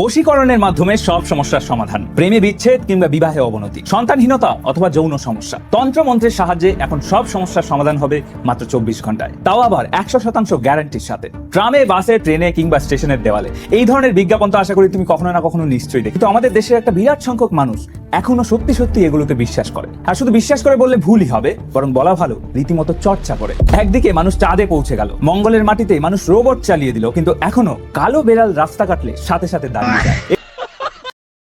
বশীকরণের মাধ্যমে সব সমস্যার সমাধান। প্রেমে বিচ্ছেদ কিংবা বিবাহে অবনতি, সন্তানহীনতা অথবা যৌন সমস্যা। তন্ত্র মন্ত্রের সাহায্যে এখন সব সমস্যার সমাধান হবে মাত্র চব্বিশ ঘন্টায়। তাও আবার একশো শতাংশ গ্যারান্টির সাথে। ট্রামে, বাসে, ট্রেনে কিংবা স্টেশনের দেওয়ালে। এই ধরনের বিজ্ঞাপন তো আশা করি তুমি কখনো না কখনো নিশ্চয়ই দেখি তো আমাদের দেশের একটা বিরাট সংখ্যক মানুষ এখনও সত্যি সত্যি এগুলোতে বিশ্বাস করে। আর শুধু বিশ্বাস করে বললে ভুলই হবে, বরং বলা ভালো, রীতিমতো চর্চা করে। একদিকে মানুষ চাঁদে পৌঁছে গেল, মঙ্গলের মাটিতে মানুষ রোবট চালিয়ে দিল, কিন্তু এখনও কালো বেড়াল রাস্তা কাটলে সাথে সাথে দাঁড়িয়ে যায়।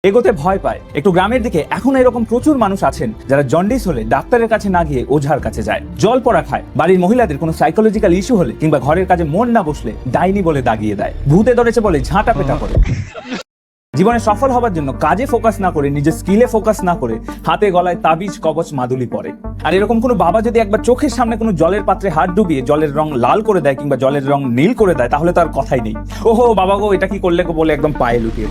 এগোতে ভয় পায়। একটু গ্রামের দিকে এখন এরকম প্রচুর মানুষ আছেন, যারা জন্ডিস হলে ডাক্তারের কাছে না গিয়ে ওঝার কাছে যায়। জল পড়া খায়। বাড়ির মহিলাদের কোনো সাইকোলজিক্যাল ইস্যু হলে কিংবা ঘরের কাজে মন না বসলে ডাইনি বলে দাগিয়ে দেয়। ভূতে ধরেছে বলে ঝাঁটা পেটা করে জীবনে সফল হবার জন্য কাজে ফোকাস না করে, নিজের স্কিলে ফোকাস না করে হাতে গলায় তাবিজ, কবচ, মাদুলি পরে। আর এরকম কোনো বাবা যদি একবার চোখের সামনে কোনো জলের পাত্রে হাত ডুবিয়ে জলের রং লাল করে দেয় কিংবা জলের রং নীল করে দেয়, তাহলে তার কথাই নেই। ওহো, বাবা গো, এটা কি করলে বলে একদম পায়ে লুটিয়ে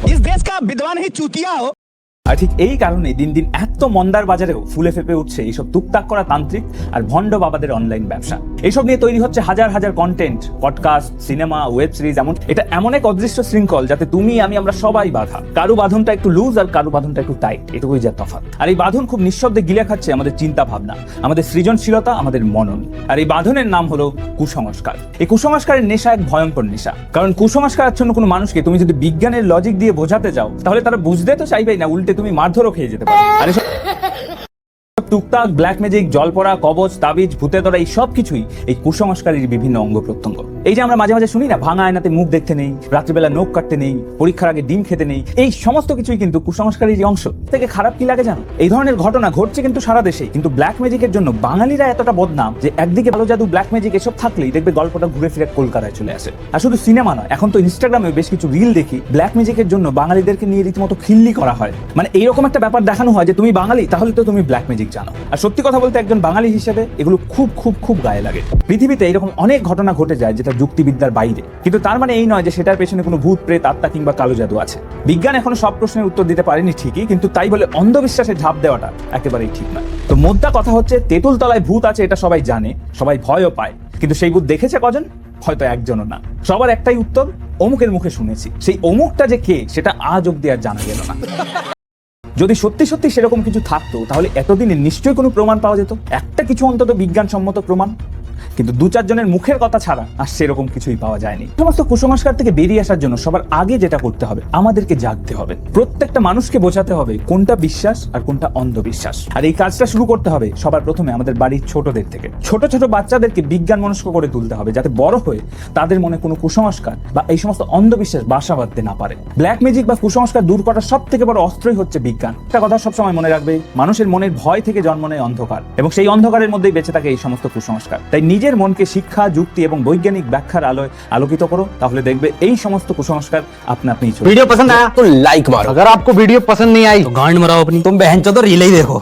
আর ঠিক এই কারণে দিন দিন এত মন্দার বাজারেও ফুলে ফেপে উঠছে এইসব টুকটাক করা তান্ত্রিক আর ভণ্ড বাবাদের অনলাইন ব্যবসা। এইসব নিয়ে তৈরি হচ্ছে হাজার হাজার content podcast cinema web series এমন এটা এমন এক অদৃশ্য শৃঙ্খল যাতে তুমি, আমি, আমরা সবাই বাধা। কারু বাঁধনটা একটু লুজ আর কারু বাঁধনটা একটু টাইট এটুকুই যা তফাৎ। আর এই বাঁধন খুব নিঃশব্দে গিলে খাচ্ছে আমাদের চিন্তা ভাবনা আমাদের সৃজনশীলতা, আমাদের মনন। আর এই বাঁধনের নাম হলো কুসংস্কার। এই কুসংস্কারের নেশা এক ভয়ঙ্কর নেশা। কারণ কুসংস্কার আচ্ছন্ন কোনো মানুষকে তুমি যদি বিজ্ঞানের লজিক দিয়ে বোঝাতে যাও, তাহলে তারা বুঝতে তো চাইবেই না, উল্টে তুমি মারধরও খেয়ে যেতে পারো। আর টুকটাক ব্ল্যাক ম্যাজিক জলপড়া কবচ তাবিজ ভূতে ধরা এই সব কিছুই এই কুসংস্কারের বিভিন্ন অঙ্গ প্রত্যঙ্গ। এই যে আমরা মাঝে মাঝে শুনি না, ভাঙা আয়নাতে মুখ দেখতে নেই, রাত্রিবেলা নখ কাটতে নেই, পরীক্ষার আগে ডিম খেতে নেই, এই সমস্ত কিছুই কিন্তু কুসংস্কারের অংশ। থেকে খারাপ কি লাগে জানো? এই ধরনের ঘটনা ঘটছে কিন্তু সারা দেশে, কিন্তু ব্ল্যাক ম্যাজিকের জন্য বাঙালিরা এতটা বদনাম যে একদিকে ভালো জাদু ব্ল্যাক ম্যাজিক এসব থাকলেই দেখবে গল্পটা ঘুরে ফিরে কলকাতায় চলে আসে। আর শুধু সিনেমা নয়, এখন তো ইনস্টাগ্রামে বেশ কিছু রিল দেখি, ব্ল্যাক ম্যাজিকের জন্য বাঙালিদেরকে নিয়ে রীতিমতো খিল্লি করা হয়। মানে এইরকম একটা ব্যাপার দেখানো হয় যে তুমি বাঙালি, তাহলে তো তুমি ব্ল্যাক ম্যাজিক জানো। আর সত্যি কথা বলতে একজন বাঙালি হিসেবে এগুলো খুব খুব খুব গায়ে লাগে। পৃথিবীতে এরকম অনেক ঘটনা ঘটে যায় যেটা যুক্তিবিদ্যার বাইরে। কিন্তু তার মানে এই নয় যে সেটার পেছনে কোনো ভূত, প্রেত, আত্মা কিংবা কালো জাদু আছে। বিজ্ঞান এখনও সব প্রশ্নের উত্তর দিতে পারেনি ঠিকই, কিন্তু তাই বলে অন্ধবিশ্বাসে ঝাঁপ দেওয়াটা একেবারেই ঠিক নয়। তো মোদ্দা কথা হচ্ছে তেঁতুল তলায় ভূত আছে এটা সবাই জানে, সবাই ভয়ও পায়। কিন্তু সেই ভূত দেখেছে কজন? হয়তো একজনও না। সবার একটাই উত্তর, অমুকের মুখে শুনেছি। সেই অমুকটা যে কে, সেটা আজ অব্দি আর জানা গেল না। যদি সত্যি সত্যি সেরকম কিছু থাকতো, তাহলে এতদিনে নিশ্চয়ই কোনো প্রমাণ পাওয়া যেত? একটা কিছু অন্তত বিজ্ঞানসম্মত প্রমাণ? কিন্তু দু চারজনের মুখের কথা ছাড়া আর সেরকম কিছুই পাওয়া যায়নি। সমস্ত কুসংস্কার থেকে বেরিয়ে আসার জন্য সবার আগে যেটা করতে হবে, আমাদেরকে জাগতে হবে। প্রত্যেকটা মানুষকে বোঝাতে হবে কোনটা বিশ্বাস আর কোনটা অন্ধবিশ্বাস। আর এই কাজটা শুরু করতে হবে সবার প্রথমে আমাদের বাড়ির ছোটদের থেকে। ছোট ছোট বাচ্চাদেরকে বিজ্ঞান মনস্ক করে তুলতে হবে যাতে বড় হয়ে তাদের মনে কোনো কুসংস্কার বা এই সমস্ত অন্ধবিশ্বাস বাসা বাঁধতে না পারে। ব্ল্যাক ম্যাজিক বা কুসংস্কার দূর করার সব থেকে বড় অস্ত্রই হচ্ছে বিজ্ঞান। একটা কথা সবসময় মনে রাখবে, মানুষের মনের ভয় থেকে জন্ম নেয় অন্ধকার এবং সেই অন্ধকারের মধ্যেই বেঁচে থাকে এই সমস্ত কুসংস্কার। তাই নিজের মনকে শিক্ষা যুক্তি এবং বৈজ্ঞানিক ব্যাখ্যার আলোয় আলোকিত করো তাহলে দেখবে এই সমস্ত কুসংস্কার আপনা আপনি চলে वीडियो पसंद आया तो लाइक मारो अगर आपको वीडियो पसंद नहीं आई गांड मराओ अपनी तुम बहन चो तो रील ही देखो